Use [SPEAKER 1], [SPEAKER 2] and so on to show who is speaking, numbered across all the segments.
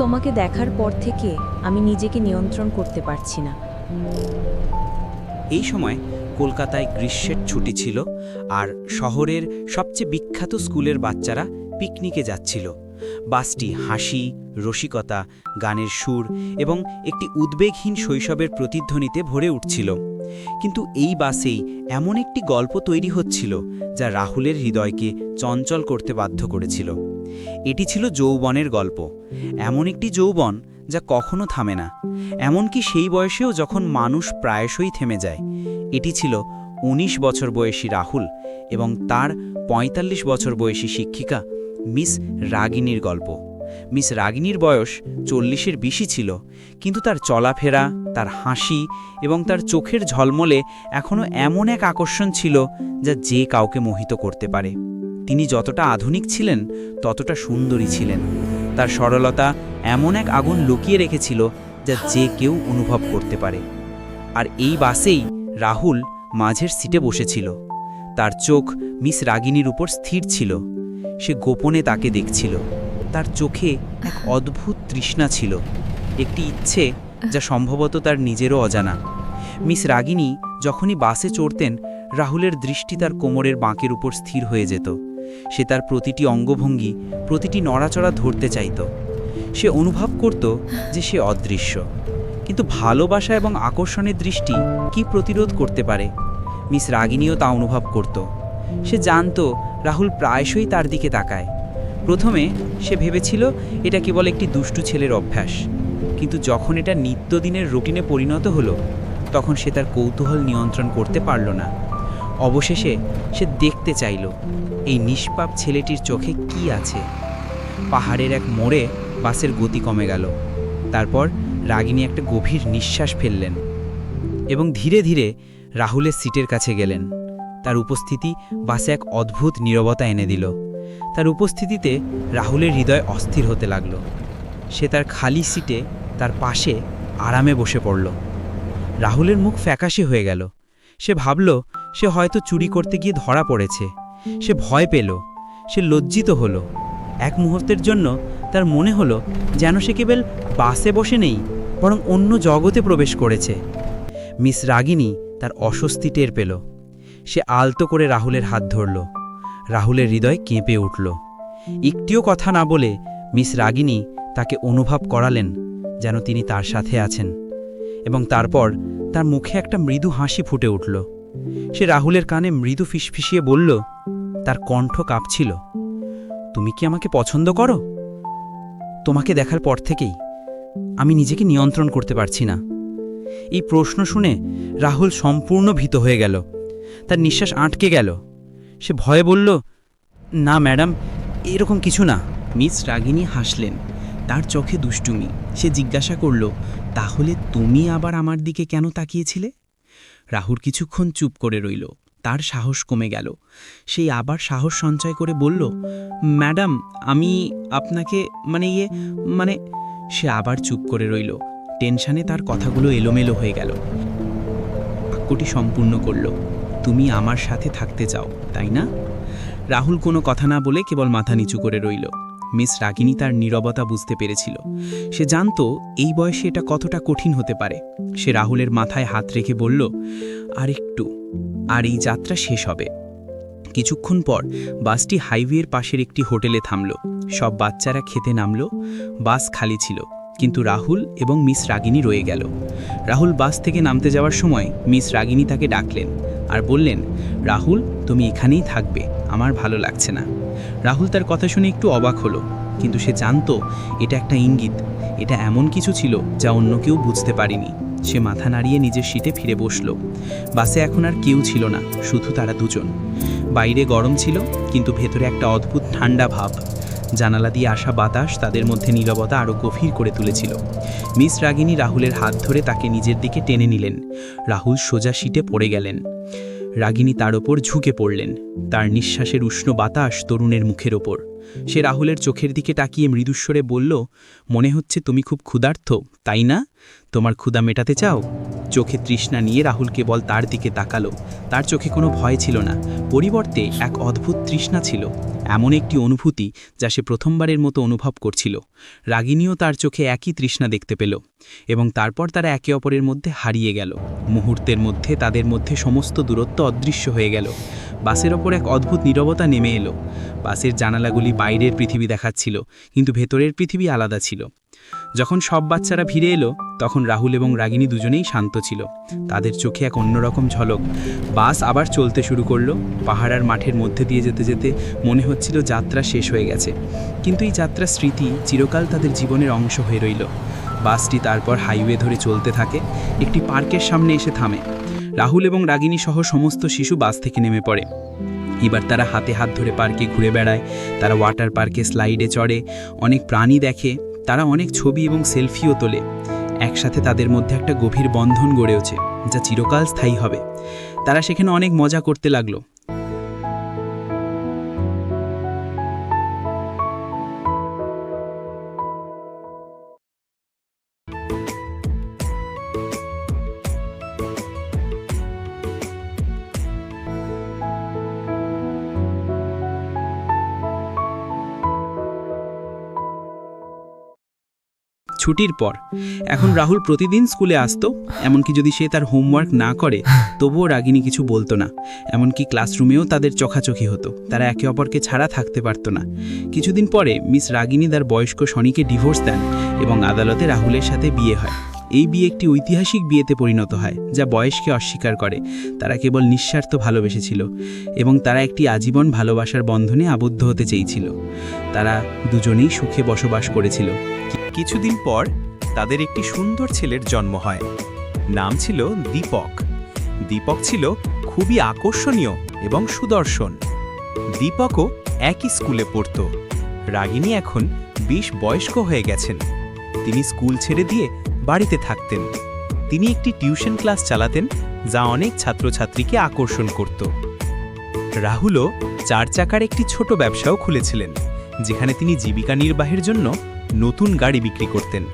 [SPEAKER 1] তোমাকে দেখার পর থেকে আমি নিজেকে নিয়ন্ত্রণ করতে পারছি না।
[SPEAKER 2] এই সময় কলকাতায় গ্রীষ্মের ছুটি ছিল আর শহরের সবচেয়ে বিখ্যাত স্কুলের বাচ্চারা পিকনিকে যাচ্ছিল। বাসটি হাসি, রসিকতা, গানের সুর এবং একটি উদ্বেগহীন শৈশবের প্রতিধ্বনিতে ভরে উঠছিল। কিন্তু এই বাসেই এমন একটি গল্প তৈরি হচ্ছিল যা রাহুলের হৃদয়কে চঞ্চল করতে বাধ্য করেছিল। এটি ছিল যৌবনের গল্প। এমন একটি যৌবন যা কখনো থামে না। এমনকি সেই বয়সেও যখন মানুষ প্রায়শই থেমে যায়, এটি ছিল ১৯ বছর বয়সী রাহুল এবং তার ৪৫ বছর বয়সী শিক্ষিকা মিস রাগিনীর গল্প। মিস রাগিনীর বয়স চল্লিশের বেশি ছিল, কিন্তু তার চলাফেরা, তার হাসি এবং তার চোখের ঝলমলে এখনও এমন এক আকর্ষণ ছিল যা যে কাউকে মোহিত করতে পারে। তিনি যতটা আধুনিক ছিলেন, ততটা সুন্দরী ছিলেন। তার সরলতা এমন এক আগুন লুকিয়ে রেখেছিল যা যে কেউ অনুভব করতে পারে। আর এই বাসেই রাহুল মাঝের সিটে বসেছিল। তার চোখ মিস রাগিনীর উপর স্থির ছিল। সে গোপনে তাকে দেখছিল। তার চোখে এক অদ্ভুত তৃষ্ণা ছিল। একটি ইচ্ছে যা সম্ভবত তার নিজেরও অজানা। মিস রাগিনী যখনই বাসে চড়তেন, রাহুলের দৃষ্টি তার কোমরের বাঁকের উপর স্থির হয়ে যেত। সে তার প্রতিটি অঙ্গভঙ্গি, প্রতিটি নড়াচড়া ধরতে চাইত। সে অনুভব করত যে সে অদৃশ্য। কিন্তু ভালোবাসা এবং আকর্ষণের দৃষ্টি কি প্রতিরোধ করতে পারে? মিস রাগিনীও তা অনুভব করত। সে জানত রাহুল প্রায়শই তার দিকে তাকায়। প্রথমে সে ভেবেছিল এটা কেবল একটি দুষ্টু ছেলের অভ্যাস। কিন্তু যখন এটা নিত্যদিনের রুটিনে পরিণত হলো, তখন সে তার কৌতূহল নিয়ন্ত্রণ করতে পারল না। অবশেষে সে দেখতে চাইল, এই নিষ্পাপ ছেলেটির চোখে কি আছে। পাহাড়ের এক মোড়ে বাসের গতি কমে গেল। তারপর রাগিনী একটা গভীর নিঃশ্বাস ফেললেন এবং ধীরে ধীরে রাহুলের সিটের কাছে গেলেন। তার উপস্থিতি বাসে এক অদ্ভুত নীরবতা এনে দিল। তার উপস্থিতিতে রাহুলের হৃদয় অস্থির হতে লাগল। সে তার খালি সিটে তার পাশে আরামে বসে পড়ল। রাহুলের মুখ ফ্যাকাশে হয়ে গেল। সে ভাবল সে হয়তো চুরি করতে গিয়ে ধরা পড়েছে। সে ভয় পেল। সে লজ্জিত হলো। এক মুহূর্তের জন্য তার মনে হলো যেন সে কেবল বাসে বসে নেই, বরং অন্য জগতে প্রবেশ করেছে। মিস রাগিনী তার অস্বস্তি টের পেল। সে আলতো করে রাহুলের হাত ধরল। রাহুলের হৃদয় কেঁপে উঠল। একটিও কথা না বলে মিস রাগিনী তাকে অনুভব করালেন যেন তিনি তার সাথে আছেন এবং তারপর তার মুখে একটা মৃদু হাসি ফুটে উঠল। সে রাহুলের কানে মৃদু ফিসফিসিয়ে বলল, তার কণ্ঠ কাঁপছিল। তুমি কি আমাকে পছন্দ করো? তোমাকে দেখার পর থেকেই আমি নিজেকে নিয়ন্ত্রণ করতে পারছি না। এই প্রশ্ন শুনে রাহুল সম্পূর্ণ ভীত হয়ে গেল। তার নিঃশ্বাস আটকে গেল। সে ভয়ে বলল, না, ম্যাডাম, এরকম কিছু না। মিস রাগিনী হাসলেন। তার চোখে দুষ্টুমি। সে জিজ্ঞাসা করল, তাহলে তুমি আবার আমার দিকে কেন তাকিয়েছিলে? রাহুল কিছুক্ষণ চুপ করে রইল। তার সাহস কমে গেল। সেই আবার সাহস সঞ্চয় করে বলল, ম্যাডাম, আমি আপনাকে মানে ইয়ে মানে সে আবার চুপ করে রইল। টেনশানে তার কথাগুলো এলোমেলো হয়ে গেল। বাক্যটি সম্পূর্ণ করল, তুমি আমার সাথে থাকতে চাও, তাই না? রাহুল কোনো কথা না বলে কেবল মাথা নিচু করে রইল। মিস রাগিনী তার নীরবতা বুঝতে পেরেছিল। সে জানতো এই বয়সে এটা কতটা কঠিন হতে পারে। সে রাহুলের মাথায় হাত রেখে বলল, আর একটু, আর এই যাত্রা শেষ হবে। কিছুক্ষণ পর বাসটি হাইওয়ের পাশের একটি হোটেলে থামল। সব বাচ্চারা খেতে নামল, বাস খালি ছিল, কিন্তু রাহুল এবং মিস রাগিনী রয়ে গেল। রাহুল বাস থেকে নামতে যাওয়ার সময় মিস রাগিনী তাকে ডাকলেন আর বললেন, রাহুল, তুমি এখানেই থাকবে, আমার ভালো লাগছে না। রাহুল তার কথা শুনে একটু অবাক হলো, কিন্তু সে জানতো এটা একটা ইঙ্গিত। এটা এমন কিছু ছিল যা অন্য কেউ বুঝতে পারেনি। সে মাথা নাড়িয়ে নিজের সিটে ফিরে বসল। বাসে এখন আর কেউ ছিল না, শুধু তারা দুজন। বাইরে গরম ছিল, কিন্তু ভেতরে একটা অদ্ভুত ঠান্ডা ভাব। জানালা দিয়ে আসা বাতাস তাদের মধ্যে নীরবতা আরও গভীর করে তুলেছিল। মিস রাগিনী রাহুলের হাত ধরে তাকে নিজের দিকে টেনে নিলেন। রাহুল সোজা সিটে পড়ে গেলেন। রাগিনী তার ওপর ঝুঁকে পড়লেন। তার নিঃশ্বাসের উষ্ণ বাতাস তরুণের মুখের ওপর। সে রাহুলের চোখের দিকে তাকিয়ে মৃদুস্বরে বলল, মনে হচ্ছে তুমি খুব ক্ষুধার্থ তাই না? তোমার ক্ষুধা মেটাতে চাও? চোখে তৃষ্ণা নিয়ে রাহুল কেবল তার দিকে তাকালো। তার চোখে কোনো ভয় ছিল না। পরিবর্তে এক অদ্ভুত তৃষ্ণা ছিল, এমন একটি অনুভূতি যা সে প্রথমবারের মতো অনুভব করছিল। রাগিনীও তার চোখে একই তৃষ্ণা দেখতে পেল এবং তারপর তারা একে অপরের মধ্যে হারিয়ে গেল। মুহূর্তের মধ্যে তাদের মধ্যে সমস্ত দূরত্ব অদৃশ্য হয়ে গেল। বাসের ওপর এক অদ্ভুত নীরবতা নেমে এলো। বাসের জানালাগুলি বাইরের পৃথিবী দেখাচ্ছিল, কিন্তু ভেতরের পৃথিবী আলাদা ছিল। যখন সব বাচ্চারা ফিরে এলো, তখন রাহুল এবং রাগিনী দুজনেই শান্ত ছিল। তাদের চোখে এক অন্যরকম ঝলক। বাস আবার চলতে শুরু করল। পাহাড়ার মাঠের মধ্যে দিয়ে যেতে যেতে মনে হচ্ছিল যাত্রা শেষ হয়ে গেছে। কিন্তু এই যাত্রার স্মৃতি চিরকাল তাদের জীবনের অংশ হয়ে রইল। বাসটি তারপর হাইওয়ে ধরে চলতে থাকে। একটি পার্কের সামনে এসে থামে। রাহুল এবং রাগিনী সহ সমস্ত শিশু বাস থেকে নেমে পড়ে। এবার তারা হাতে হাত ধরে পার্কে ঘুরে বেড়ায়। তারা ওয়াটার পার্কে স্লাইডে চড়ে, অনেক প্রাণী দেখে, তারা অনেক ছবি এবং সেলফিও তোলে। একসাথে তাদের মধ্যে একটা গভীর বন্ধন গড়ে ওঠে, যা চিরকাল স্থায়ী হবে। তারা সেখানে অনেক মজা করতে লাগল। ছুটির পর। এখন রাহুল প্রতিদিন স্কুলে আসতো, এমনকি যদি সে তার হোমওয়ার্ক না করে, তবুও রাগিনী কিছু বলতো না। এমনকি ক্লাসরুমেও তাদের চোখাচোখি হতো, তারা একে অপরকে ছাড়া থাকতে পারতো না। কিছুদিন পরে মিস রাগিনী তার বয়স্ক শনিকে ডিভোর্স দেন এবং আদালতে রাহুলের সাথে বিয়ে হয়। এই বিয়ে একটি ঐতিহাসিক বিয়েতে পরিণত হয়, যা বয়সকে অস্বীকার করে। তারা কেবল নিঃস্বার্থ ভালোবেসেছিল এবং তারা একটি আজীবন ভালোবাসার বন্ধনে আবদ্ধ হতে চেয়েছিল। তারা দুজনেই সুখে বসবাস করেছিল।
[SPEAKER 3] কিছুদিন পর তাদের একটি সুন্দর ছেলের জন্ম হয়। নাম ছিল দীপক। দীপক ছিল খুবই আকর্ষণীয় এবং সুদর্শন। দীপকও একই স্কুলে পড়ত। রাগিনী এখন বিশ বয়স্ক হয়ে গেছেন। তিনি স্কুল ছেড়ে দিয়ে বাড়িতে থাকতেন। তিনি একটি টিউশন ক্লাস চালাতেন, যা অনেক ছাত্রছাত্রীকে আকর্ষণ করত। রাহুলও চার চাকার একটি ছোট ব্যবসাও খুলেছিলেন, যেখানে তিনি জীবিকা নির্বাহের জন্য নতুন গাড়ি বিক্রি করতেন।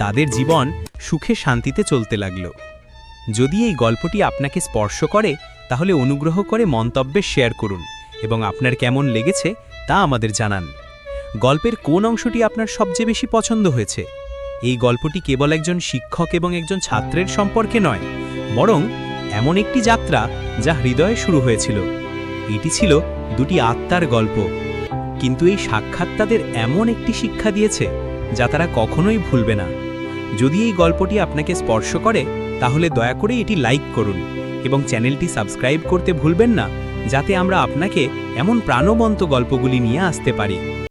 [SPEAKER 3] তাদের জীবন সুখে শান্তিতে চলতে লাগল। যদি এই গল্পটি আপনাকে স্পর্শ করে, তাহলে অনুগ্রহ করে মন্তব্যে শেয়ার করুন এবং আপনার কেমন লেগেছে তা আমাদের জানান। গল্পের কোন অংশটি আপনার সবচেয়ে বেশি পছন্দ হয়েছে? এই গল্পটি কেবল একজন শিক্ষক এবং একজন ছাত্রের সম্পর্কে নয়, বরং এমন একটি যাত্রা যা হৃদয়ে শুরু হয়েছিল। এটি ছিল দুটি আত্মার গল্প। কিন্তু এই সাক্ষাৎ তাদের এমন একটি শিক্ষা দিয়েছে যা তারা কখনোই ভুলবে না। যদি এই গল্পটি আপনাকে স্পর্শ করে, তাহলে দয়া করে এটি লাইক করুন এবং চ্যানেলটি সাবস্ক্রাইব করতে ভুলবেন না, যাতে আমরা আপনাকে এমন প্রাণবন্ত গল্পগুলি নিয়ে আসতে পারি।